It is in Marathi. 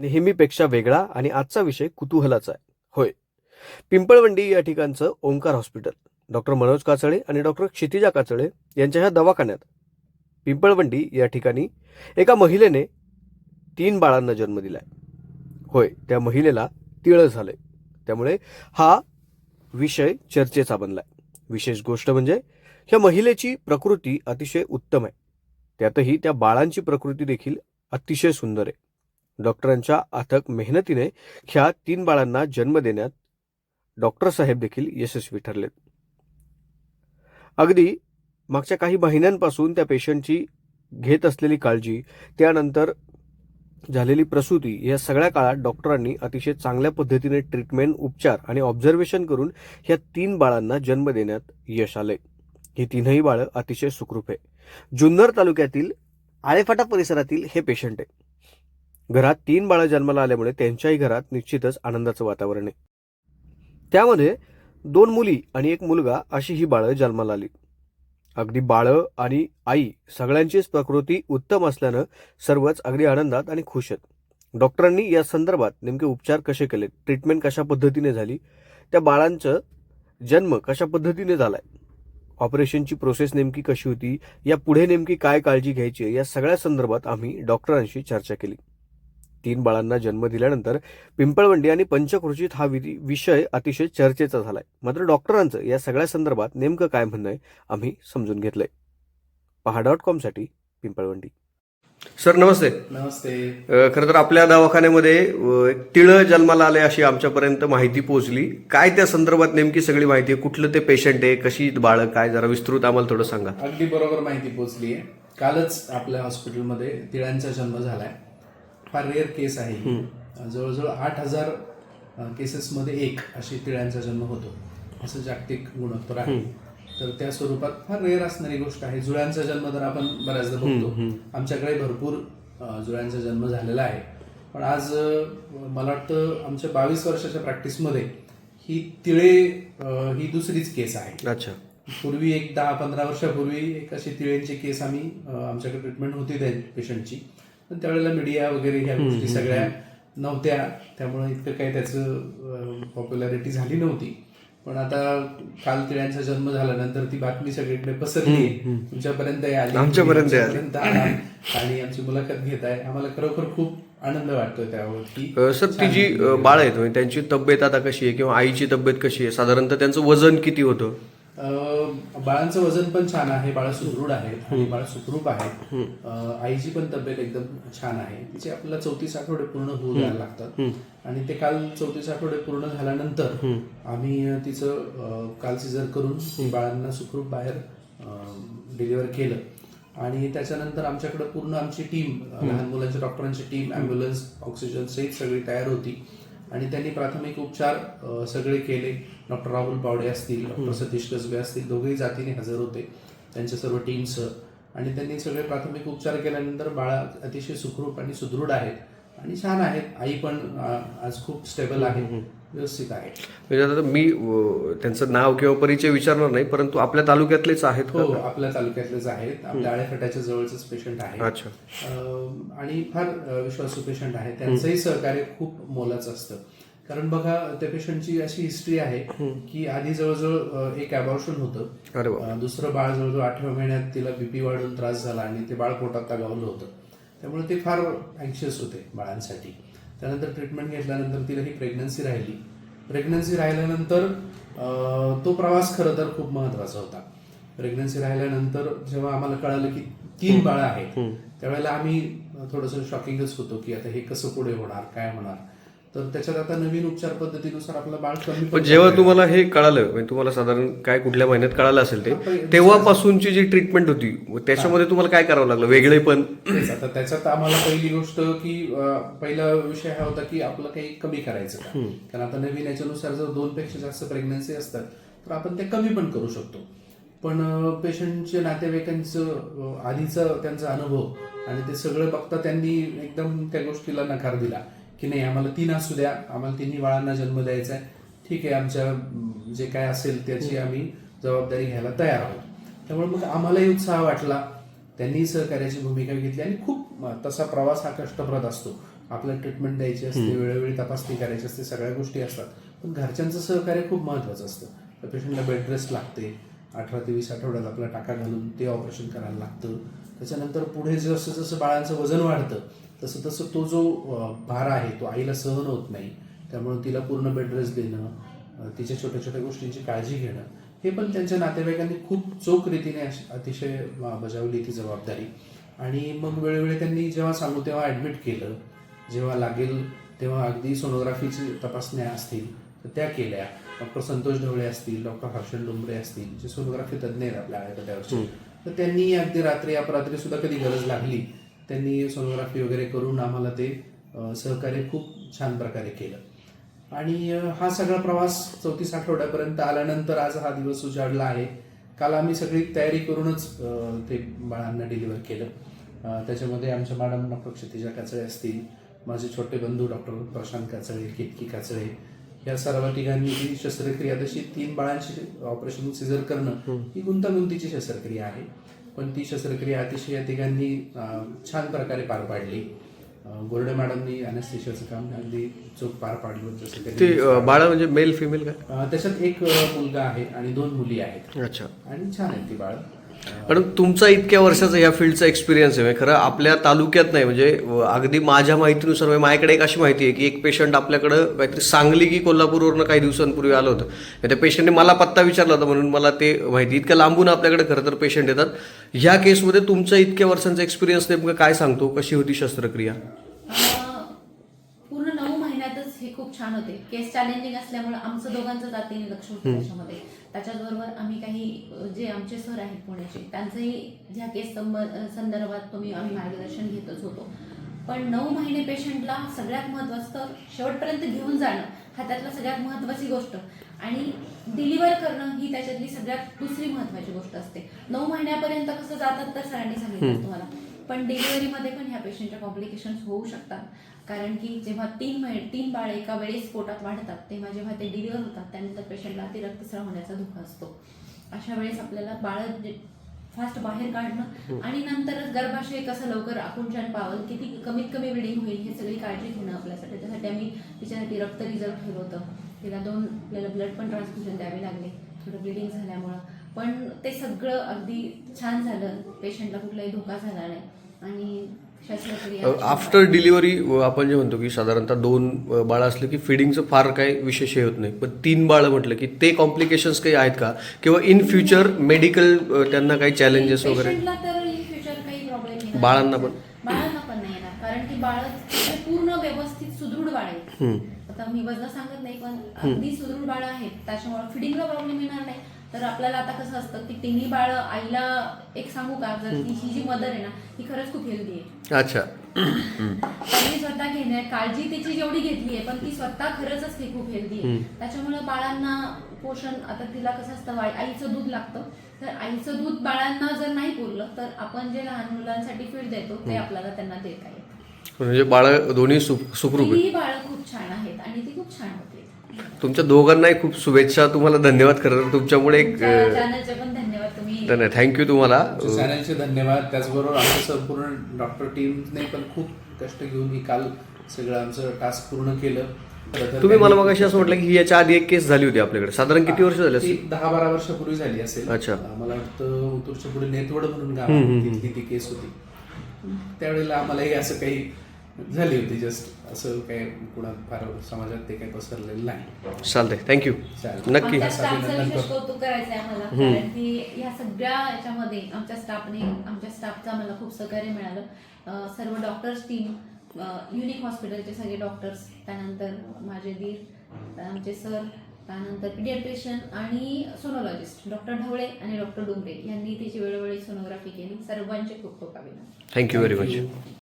नेहमीपेक्षा वेगळा आणि आजचा विषय कुतूहलाचा आहे. होय. पिंपळवंडी या ठिकाणचं ओंकार हॉस्पिटल. डॉक्टर मनोज काचळे आणि डॉक्टर क्षितिजा काचळे यांच्या ह्या दवाखान्यात पिंपळवंडी या ठिकाणी एका महिलेने तीन बाळांना जन्म दिलाय. होय त्या महिलेला तिळ आहे त्यामुळे हा विषय चर्चेचा बनलाय. विशेष गोष्ट म्हणजे ह्या महिलेची प्रकृती अतिशय उत्तम आहे. त्यातही त्या बाळांची प्रकृती देखील अतिशय सुंदर आहे. डॉक्टरांच्या अथक मेहनतीने ह्या तीन बाळांना जन्म देण्यात डॉक्टर साहेब देखील यशस्वी ठरलेत. अगदी मागच्या काही महिन्यांपासून त्या पेशंटची घेत असलेली काळजी त्यानंतर झालेली प्रसूती या सगळ्या काळात डॉक्टरांनी अतिशय चांगल्या पद्धतीने ट्रीटमेंट उपचार आणि ऑब्झर्वेशन करून ह्या तीन बाळांना जन्म देण्यात यश आले ही तीनही बाळं अतिशय सुखरूप आहे. जुन्नर तालुक्यातील आळेफाटा परिसरातील हे पेशंट आहे. घरात तीन बाळं जन्माला आल्यामुळे त्यांच्याही घरात निश्चितच आनंदाचं वातावरण आहे. त्यामध्ये दोन मुली आणि एक मुलगा अशी ही बाळं जन्माला आली. अगदी बाळं आणि आई सगळ्यांचीच प्रकृती उत्तम असल्यानं सर्वच अगदी आनंदात आणि खुश आहेत. डॉक्टरांनी या संदर्भात नेमके उपचार कसे केले ट्रीटमेंट कशा पद्धतीने झाली त्या बाळांचं जन्म कशा पद्धतीने झालाय ऑपरेशनची प्रोसेस नेमकी कशी होती या पुढे नेमकी काय काळजी घ्यायची या सगळ्या संदर्भात आम्ही डॉक्टरांशी चर्चा केली. तीन बाळांना जन्म दिल्यानंतर पिंपळवंडी आणि पंचक्रोशीत हा विधी विषय अतिशय चर्चेचा झालाय. मात्र डॉक्टरांचं या सगळ्या संदर्भात नेमकं काय म्हणणं आहे आम्ही समजून घेतलंय. पहा डॉट कॉमसाठी पिंपळवंडी. सर नमस्ते. नमस्ते. खरं तर आपल्या दवाखान्यामध्ये तिळं जन्माला आले अशी आमच्यापर्यंत माहिती पोहोचली. काय त्या संदर्भात नेमकी सगळी माहिती आहे? कुठलं ते पेशंट आहे? कशी बाळं? काय? जरा विस्तृत आम्हाला थोडं सांगा. अगदी बरोबर माहिती पोहोचली आहे. कालच आपल्या हॉस्पिटलमध्ये तिळांचा जन्म झालाय. फार रेअर केस आहे. जवळजवळ आठ हजार केसेसमध्ये एक अशी तिळांचा जन्म होतो. असं जागतिक गुणोत्तर आहे. तर त्या स्वरूपात फार रेअर असणारी गोष्ट आहे. जुळ्यांचा जन्म तर आपण बऱ्याचदा बघतो. आमच्याकडे भरपूर जुळ्यांचा जन्म झालेला आहे. पण आज मला वाटतं आमच्या बावीस वर्षाच्या प्रॅक्टिसमध्ये ही तिळे ही दुसरीच केस आहे. अच्छा. पूर्वी एक दहा पंधरा वर्षापूर्वी एक अशी तिळेंची केस आम्ही आमच्याकडे ट्रीटमेंट होती त्या पेशंटची पण त्यावेळेला मीडिया वगैरे ह्या गोष्टी सगळ्या नव्हत्या. त्यामुळे इतकं काही त्याचं पॉप्युलॅरिटी झाली नव्हती. पण आता काल तिळ्यांचा जन्म झाल्यानंतर ती बातमी सगळीकडे पसरली. तुमच्यापर्यंत आली. आमच्यापर्यंत आणि आमची मुलाखत घेत आहे. आम्हाला खरोखर खूप आनंद वाटतोय त्यावर सर ती जी बाळ आहेत त्यांची तब्येत आता कशी आहे? किंवा आईची तब्येत कशी आहे? साधारणतः त्यांचं वजन किती होतं? बाळांचं वजन पण छान आहे बाळ सुदृढ आहेत आणि बाळ सुखरूप आहेत आईची पण तब्येत एकदम छान आहे. तिचे आपल्याला चौतीस आठवडे पूर्ण होऊ द्यायला लागतात. आणि ते काल चौतीस आठवडे पूर्ण झाल्यानंतर आम्ही तिचं काल सिजर करून बाळांना सुखरूप बाहेर डिलिव्हर केलं. आणि त्याच्यानंतर आमच्याकडे पूर्ण आमची टीम लहान मुलांच्या डॉक्टरांची टीम अँब्युलन्स ऑक्सिजन सहित सगळी तयार होती. आणि त्यांनी प्राथमिक उपचार सगळे केले. डॉक्टर राहुल पावडे असतील डॉक्टर सतीश कसबे असतील दोघेही जातीने हजर होते. त्यांच्या सर्व टीमसह आणि त्यांनी सगळे प्राथमिक उपचार केल्यानंतर बाळा अतिशय सुखरूप आणि सुदृढ आहेत. आणि छान आहेत आई पण आज खूप स्टेबल आहे. व्यवस्थित आहे. म्हणजे मी त्यांचं नाव किंवा परिचय विचारणार नाही परंतु आपल्या तालुक्यातलेच आहेत हो आपल्या तालुक्यातलेच आहेत. आपल्या आळेफाट्याच्या जवळचेच पेशंट आहे अच्छा. आणि फार विश्वासू पेशंट आहे त्यांचंही सहकार्य खूप मोलाचं असतं. कारण बघा त्या पेशंटची अशी हिस्ट्री आहे की आधी जवळजवळ एक अबॉर्शन होतं. दुसरं बाळ जवळजवळ आठव्या महिन्यात तिला बीपी वाढून त्रास झाला आणि ते बाळ पोटात गावलं होतं. त्यामुळे ते फार अँक्शियस होते बाळांसाठी. त्यानंतर ट्रीटमेंट घेतल्यानंतर तिला ही प्रेग्नन्सी राहिली. प्रेग्नन्सी राहिल्यानंतर तो प्रवास खरं तर खूप महत्त्वाचा होता. प्रेग्नन्सी राहिल्यानंतर जेव्हा आम्हाला कळालं की तीन बाळं आहेत त्यावेळेला आम्ही थोडंसं शॉकिंगच होतो की आता हे कसं पुढे होणार काय होणार. तर त्याच्यात आता नवीन उपचार पद्धतीनुसार आपलं बाळ कमी पण जेव्हा तुम्हाला हे कळालं म्हणजे तुम्हाला साधारण काय कुठल्या महिन्यात कळालं असेल ते तेव्हापासूनची जी ट्रीटमेंट होती त्याच्यामध्ये तुम्हाला काय करावं लागलं? वेगळे पण? आता त्याच्यात आम्हाला पहिली गोष्ट की पहिला विषय हा होता की आपलं काही कमी करायचं का? कारण आता नवीन याच्यानुसार जर दोन पेक्षा जास्त प्रेग्नन्सी असतात तर आपण ते कमी पण करू शकतो. पण पेशंटच्या नातेवाईकांचं आधीचं त्यांचा अनुभव आणि ते सगळं बघता त्यांनी एकदम त्या गोष्टीला नकार दिला. की नाही आम्हाला तीन असू द्या आम्हाला तिन्ही बाळांना जन्म द्यायचा आहे. ठीक आहे आमच्या जे काय असेल त्याची आम्ही जबाबदारी घ्यायला तयार आहोत. त्यामुळे मग आम्हालाही उत्साह वाटला. त्यांनी सहकार्याची भूमिका घेतली आणि खूप तसा प्रवास हा कष्टप्रद असतो. आपल्याला ट्रीटमेंट द्यायची असते वेळोवेळी तपासणी करायची असते सगळ्या गोष्टी असतात. पण घरच्यांचं सहकार्य खूप महत्वाचं असतं. पेशंटला बेड रेस्ट लागते. अठरा ते वीस आठवड्यात आपला टाका घालून ते ऑपरेशन करायला लागतं. त्याच्यानंतर पुढे जसं जसं बाळांचं वजन वाढतं तसं तसं तो जो भार आहे तो आईला सहन होत नाही त्यामुळे तिला पूर्ण बेड देणं तिच्या छोट्या छोट्या गोष्टींची काळजी घेणं हे पण त्यांच्या नातेवाईकांनी खूप चोख रीतीने अश- अतिशय बजावली ती जबाबदारी. आणि मग वेळोवेळी त्यांनी जेव्हा सांगू तेव्हा ॲडमिट केलं जेव्हा लागेल तेव्हा अगदी सोनोग्राफीची तपासण्या असतील तर त्या केल्या. डॉक्टर संतोष ढवळे असतील डॉक्टर हर्षल डुंबरे असतील जे सोनोग्राफी तज्ज्ञ आहेत आपल्या आळ्यापट्यावरचे तर त्यांनी अगदी रात्री अपरात्री सुद्धा कधी गरज लागली त्यांनी सोनोग्राफी वगैरे करून आम्हाला ते सहकार्य खूप छान प्रकारे केलं. आणि हा सगळा प्रवास चौतीस आठवड्यापर्यंत आल्यानंतर आज हा दिवस उजाडला आहे. काल आम्ही सगळी तयारी करूनच ते बाळांना डिलिव्हर केलं. त्याच्यामध्ये आमच्या मॅडम डॉक्टर क्षितिजा काचळे असतील माझे छोटे बंधू डॉक्टर प्रशांत काचळे केतकी काचळे या सर्व ठिकाणी ही शस्त्रक्रिया तशी तीन बाळांची ऑपरेशन सिझर करणं ही गुंतागुंतीची शस्त्रक्रिया आहे. पण ती शस्त्रक्रिया अतिशय या तिघांनी छान प्रकारे पार पाडली. गोरडे मॅडमनी अनेस्थेशियाचं काम अगदी चोख पार पाडलं जसं ते बाळा म्हणजे मेल फिमेल काय त्याच्यात एक मुलगा आहे आणि दोन मुली आहेत. अच्छा. आणि छान आहेत ती बाळ. पण तुमचा इतक्या वर्षाचा या फील्डचा एक्सपिरियन्स आहे. म्हणजे खरं आपल्या तालुक्यात नाही म्हणजे अगदी माझ्या माहितीनुसार म्हणजे माझ्याकडे एक अशी माहिती आहे की एक पेशंट आपल्याकडं काहीतरी सांगली की कोल्हापूरवरनं काही दिवसांपूर्वी आलं होतं. त्या पेशंटने मला पत्ता विचारला होता म्हणून मला ते माहिती इतक्या लांबून आपल्याकडे खरं तर पेशंट येतात. ह्या केसमध्ये तुमचा इतक्या वर्षांचा एक्सपिरियन्स नेमकं काय सांगतो? कशी होती शस्त्रक्रिया अं, पूर्ण नऊ महिन्यातच हे खूप छान होते. केस चॅलेंजिंग असल्यामुळे आमचं दोघांचं जातीने लक्ष होतं त्याच्यामध्ये. त्याच्याचबरोबर आम्ही काही जे आमचे सर आहेत पुण्याचे त्यांचंही ह्या केस संदर्भात तुम्ही आम्ही मार्गदर्शन घेतच होतो. पण नऊ महिने पेशंटला सगळ्यात महत्वाचं तर शेवटपर्यंत घेऊन जाणं हा त्यातला सगळ्यात महत्वाची गोष्ट. आणि डिलिव्हर करणं ही त्याच्यातली सगळ्यात दुसरी महत्वाची गोष्ट असते. नऊ महिन्यापर्यंत कसं जातात तर सरांनी सांगितलं तुम्हाला. पण डिलिव्हरीमध्ये पण ह्या पेशंटच्या कॉम्प्लिकेशन्स होऊ शकतात. कारण की जेव्हा तीन महिने तीन बाळ एका वेळेस पोटात वाढतात तेव्हा जेव्हा ते डिलिव्हर होतात त्यानंतर पेशंटला अति रक्तस्राव होण्याचा धोका असतो. अशा वेळेस आपल्याला बाळ फास्ट बाहेर काढणं आणि नंतरच गर्भाशय कसं लवकर आकुंचन पावल किती कमीत कमी ब्लिडिंग होईल हे सगळी काळजी घेणं आपल्यासाठी. त्यासाठी आम्ही तिच्यासाठी रक्त रिझर्व ठेवलं होतं तिला दोन आपल्याला ब्लड पण ट्रान्सफ्युजन द्यावे लागले. थोडं ब्लिडिंग झाल्यामुळं. पण ते सगळं अगदी छान झालं. पेशंटला कुठलाही धोका झाला नाही. आणि आफ्टर डिलिव्हरी आपण जे म्हणतो की साधारणतः दोन बाळं असले की फिडिंगचं फार काही विशेष हे होत नाही. पण तीन बाळं म्हटलं की ते कॉम्प्लिकेशन्स काही आहेत का? किंवा इन फ्युचर मेडिकल त्यांना काही चॅलेंजेस वगैरे? बाळांना. पण? बाळांना पण नाही येणार. कारण की बाळ पूर्ण व्यवस्थित सुदृढ बाळ हम्म. आता मी वजन सांगत नाही पण अगदी सुदृढ बाळ आहेत त्याच्यामुळे फिडिंगला प्रॉब्लेम येणार नाही. तर आपल्याला आता कसं असतं की तिन्ही बाळ आईला एक सांगू का? जर ती ही जी मदर आहे ना ही खरंच खूप हेल्दी आहे. अच्छा. त्यांनी स्वतः घेणे काळजी तिची जेवढी घेतली आहे पण ती स्वतः खरंच ती खूप हेल्दी आहे. त्याच्यामुळे बाळांना पोषण आता तिला कसं असतं आई- आईचं दूध लागतं. तर आईचं दूध बाळांना जर नाही पुरलं तर आपण जे लहान मुलांसाठी फीड देतो ते आपल्याला त्यांना देता येतं. म्हणजे बाळं दोन्ही सुखरूप ही बाळं खूप छान आहेत आणि ती खूप छान होते. तुमच्या दोघांनाही खूप शुभेच्छा. तुम्हाला धन्यवाद खरं तुमच्यामुळे एक चॅनलचे पण धन्यवाद थँक्यू तुम्हाला. चॅनलचे धन्यवाद. त्याचबरोबर आमच्या संपूर्ण डॉक्टर टीमने पण खूप कष्ट घेऊन ही काल सगळं आमचं टास्क पूर्ण केलं. तुम्ही मला मग अशी असं म्हटलं की याच्या आधी एक केस झाली होती आपल्याकडे. साधारण किती वर्ष झाले ती असतील दहा बारा वर्षापूर्वी झाली असेल. अच्छा. मला वाटतं उतरच्या पुढे नेतवड म्हणून गाव तिथली ती केस होती. त्यावेळेला आम्हालाही असं काही झाली होती जस्ट असं काही कुणा फार समाजात ते काही पसरलेलं नाही. चालतंय. थँक्यू. नक्की. आमच्या स्टाफचं अभिनंदन विशेष करतो. कौतुक करायचं आहे आम्हाला कारण की या सगळ्या याच्यामध्ये आमच्या स्टाफने आमच्या स्टाफचं आम्हाला खूप सहकार्य मिळालं. अं, सर्व डॉक्टर्स टीम युनिक हॉस्पिटलचे सगळे डॉक्टर्स त्यानंतर माझे दीर आमचे सर त्यानंतर पिडियाट्रिशियन आणि सोनोलॉजिस्ट डॉक्टर ढवळे आणि डॉक्टर डुंबरे यांनी तिची वेळोवेळी सोनोग्राफी केली. सर्वांचे खूप खूप अभिनंदन. Thank you very much